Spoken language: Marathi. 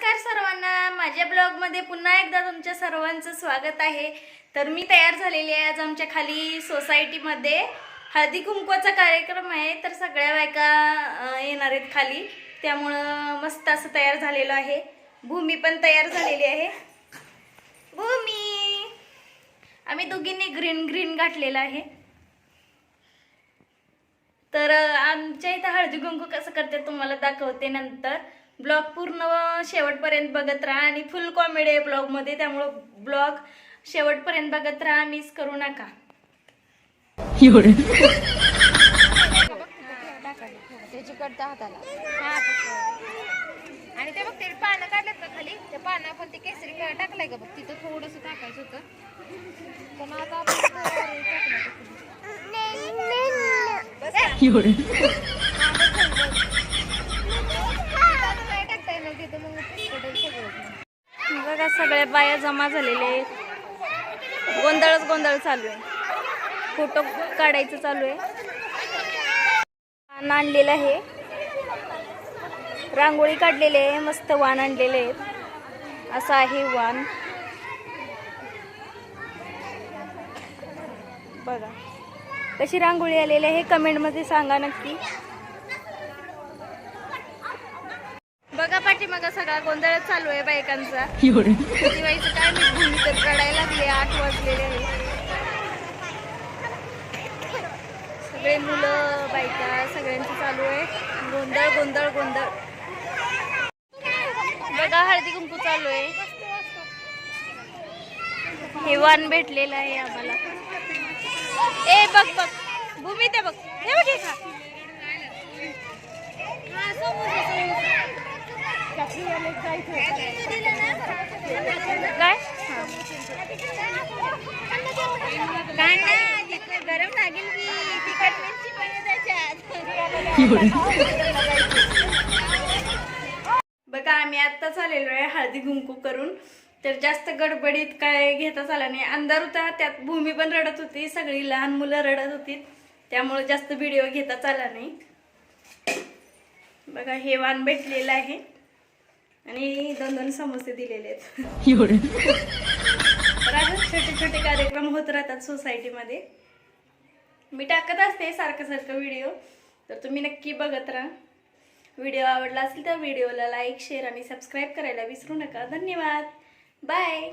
नमस्कार सर्वांना. माझ्या ब्लॉगमध्ये पुन्हा एकदा तुमच्या सर्वांचं स्वागत आहे. तर मी तयार झालेली आहे आज आमच्या खाली सोसायटीमध्ये. हळदी कुंकवाचा कार्यक्रम आहे तर सगळ्या बायका येणार आहेत खाली. त्यामुळं मस्त असं तयार झालेलं आहे. भूमी पण तयार झालेली आहे. भूमी! आम्ही दोघींनी ग्रीन ग्रीन घातलेलं आहे. तर आमच्या इथं हळदी कुंकू कसं करते तुम्हाला दाखवते नंतर. ब्लॉग पूर्ण शेवटपर्यंत बघत राहा आणि फुल कॉमेडी आहे ब्लॉगमध्ये त्यामुळं ब्लॉग शेवटपर्यंत बघत राहा मिस करू नका. हा. आणि ते बघ ते पानं काढलेत का खाली ते पानं आपण ते केसरी टाकलंय का बघ तिथं थोडस टाकायचं होतं. पण आता आपण ते टाकलं बस का? हा, बस झालं. तिथं काय टाकता येणार तिथं मग पडेल सगळं बघा सगळ्या बाया जमा झालेल्या आहेत. गोंधळच गोंधळ चालू आहे. फोटो काढायचं चालू आहे. वाण आणलेलं आहे. रांगोळी काढलेली आहे. मस्त वाण आणलेले आहेत. असं आहे वाण. बघा. कशी रांगोळी आलेली आहे कमेंटमध्ये सांगा नक्की बघा पाठीमाग सगळा गोंधळ चालू आहे बायकांचा. व्हायचं काय मी भूमी तर रडायला लागले आठ वाजलेले सगळे मुलं बायका सगळ्यांचं चालू आहे. गोंधळ गोंधळ गोंधळ. बघा हळदी कुंकू चालू आहे. हे वाण भेटलेलं आहे आम्हाला. ए बघ बघ. भूमी ते बघ. हे बघ काय? गरम लागेल की तिखट मिरची पण त्याच्यात. बघा आम्ही आत्ताच आलेलो आहे हळदी गुंकू करून. तर जास्त गडबडीत काय घेताच आला नाही. अंधार होता त्यात भूमी पण रडत होती. सगळी लहान मुलं रडत होती. त्यामुळे जास्त व्हिडिओ घेताच आला नाही. बघा हे वाण भेटलेलं आहे. आणि दोन दोन समोसे दिलेले आहेत. अजून छोटे छोटे कार्यक्रम होत राहतात सोसायटीमध्ये. मी टाकत असते सारखं सारखं व्हिडिओ. तर तुम्ही नक्की बघत राहा. व्हिडिओ आवडला असेल तर व्हिडिओला लाईक शेअर आणि सबस्क्राईब करायला विसरू नका. धन्यवाद. बाय.